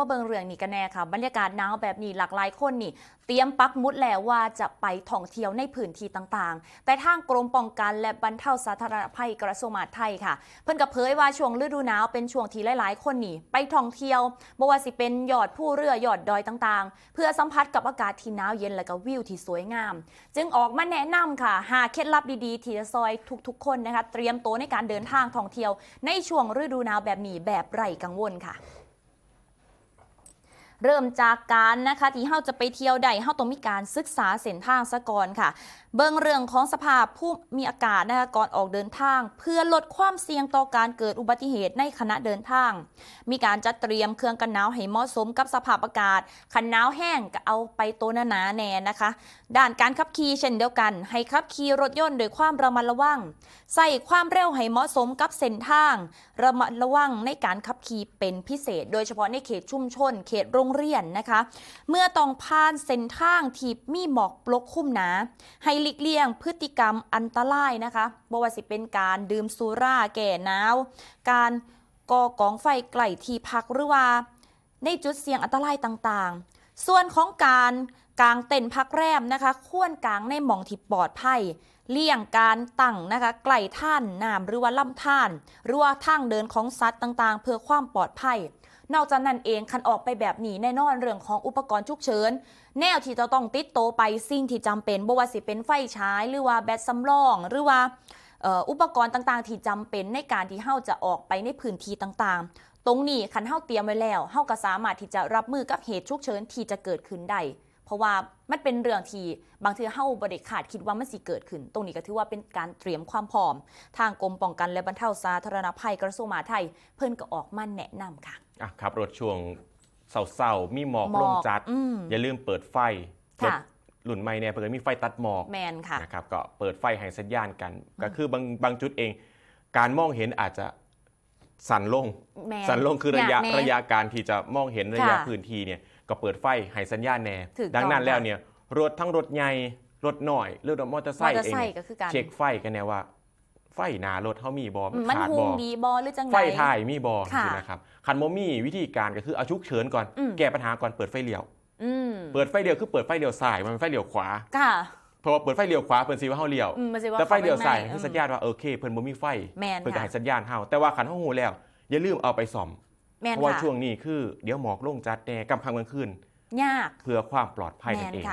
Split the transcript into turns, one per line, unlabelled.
มาเบิงเรื่องนี้กันแน่ค่ะ บรรยากาศหนาวแบบนี้หลากหลายคนนี่ เตรียมปักมุดแล้วว่าจะไปท่องเที่ยวในพื้นที่ต่างๆ แต่ทางกรมป้องกันและบรรเทาสาธารณภัยกระทรวงมหาดไทยค่ะ เพิ่นกับเผยว่าช่วงฤดูหนาวเป็นช่วงที่หลายๆ คนนี่ ไปท่องเที่ยวบ่ว่าสิเป็นยอดผู้เรือยอดดอยต่างๆ เพื่อสัมผัสกับอากาศที่หนาวเย็นและก็วิวที่สวยงาม จึงออกมาแนะนำค่ะหาเคล็ดลับดีๆที่จะซอยทุกๆ คนนะคะเตรียมตัวในการเดินทางท่องเที่ยว ในช่วงฤดูหนาวแบบนี้แบบไร้กังวลค่ะ เริ่มจากการนะคะที่เฮาจะไปเที่ยวใดเฮาต้องมีการศึกษาเส้นทางซะก่อนค่ะ เบิ่งเรื่องของสภาพผู้มีอากาศนะคะก่อนออกเดินทาง เพื่อลดความเสี่ยงต่อการเกิดอุบัติเหตุในขณะเดินทาง มีการจัดเตรียมเครื่องกันหนาวให้เหมาะสมกับสภาพอากาศคันหนาวแห้งก็เอาไปโตวหนาๆแน่นะคะ ด้านการขับขี่เช่นเดียวกัน ให้ขับขี่รถยนต์โดยความระมัดระวัง ใส่ความเร็วให้เหมาะสมกับเส้นทาง ระมัดระวังในการขับขี่เป็นพิเศษ โดยเฉพาะในเขตชุมชน เขตโรงเรียนนะคะ เมื่อต้องผ่านเส้นทางที่มีหมอกปลกคลุมหนา ให้หลีกเลี่ยงพฤติกรรมอันตรายนะคะบ่ว่าสิเป็นการดื่มสุราแก่หนาว การก่อกองไฟใกลที่พักหรือว่า ในจุดเสี่ยงอันตรายต่างๆ ส่วนของการกางเต็นท์พักแรมนะคะควรกางในหม่องที่ปลอดภัยเลี่ยงการตั้งนะคะไกลท่านน้ำหรือว่าลำท่าน หรือว่าทางเดินของสัตว์ต่างๆ เพื่อความปลอดภัย นอกจากนั้นเองคันออกไปแบบนี้แน่นอนเรื่องของอุปกรณ์ฉุกเฉิน แนวที่จะต้องติดโตไปสิ่งที่จำเป็นบ่ว่าสิเป็นไฟฉายหรือว่าแบตสำรอง หรือว่าอุปกรณ์ต่างๆ ที่จำเป็นในการที่เฮาจะออกไปในพื้นที่ต่างๆ ตรงนี้คันเฮาเตรียมไว้แล้วเฮาก็สามารถที่จะรับมือกับเหตุฉุกเฉินที่จะเกิดขึ้นได้ เพราะว่ามันเป็นเรื่องที่บางทีเฮาบ่ได้คาดคิดว่ามันสิเกิดขึ้น ตรงนี้ก็ถือว่าเป็นการเตรียมความพร้อม ทางกรมป้องกันและบรรเทาสาธารณภัยกระทรวงมหาดไทย เพิ่นก็ออกมาแนะนำค่ะ
อะขับรถช่วงเสาร์ๆมีหมอก
หมอก
ลงจัด
อืม
อย่าลืมเปิดไฟรถ
ค่ะ
หลุ่นไม่เนี่ยเปิดมีไฟตัดหมอก
แมนค่ะ
นะครับก็เปิดไฟให้สัญญาณกัน ก็คือบางบางจุดเอง การมองเห็นอาจจะสั่นลง
แมน
สั่นลงคือระยะา
กแน่
ระยะการที่จะมองเห็นระยะ
ค่ะ
พื้นที่เนี่ย ก็เปิดไฟให้สัญญาณแน่
ถูกต้อง
ดังนั้น
ค่ะ
แล้วเนี่ยรถทั้งรถใหญ่รถหน่อยหรือรถมอเตอร์ไซ
มอ
ค์
เตอร์
เอง
ไซ
เนี่ย
ค์ก็คือการ
เช็คไฟกันแน่ว่า ไฟหนารถเขามีบอ
อืมมัน
ขาด
ฮู
บ
ง
อ
ดีบอหรือจัง
ไฟ
ได
ถ่ายมีบอ
ค่ะ
นะครับคันโมมี่วิธีการก็คือเอาชุกเฉินก่อน
อืม
แก้ปัญหาก่อนเปิดไฟเลี้ยว
อืม
เปิดไฟเลี้ยวคือเปิดไฟเลี้ยวซ้ายมันเป็นไฟเลี้ยวขวา
ค่ะ
เพราะว่าเปิดไฟเลี้ยวขวาเปิดซีว่าเฮาเลี้ยว
อืมมันสิว่า
แต่ไฟเลี้ยวซ้าย
ข้
คือ
ไป
สัญญาณว่าโอเคเพิ่นบ่มีไฟ
แมน
เพิ่นก็
ค่ะ
ให้สัญญาณเฮาแต่ว่าคันเฮาฮู้แล้ว อย่าลืมเอาไปซ่อม
แมน
เพราะว่า
ค่ะ
ช่วงนี้คือ เดี๋ยวหมอกลงจัดแน่กำพังกลางคืน
ยาก
เพื่อความปลอดภัย
แม
นั่
น
นเอง
ค่ะ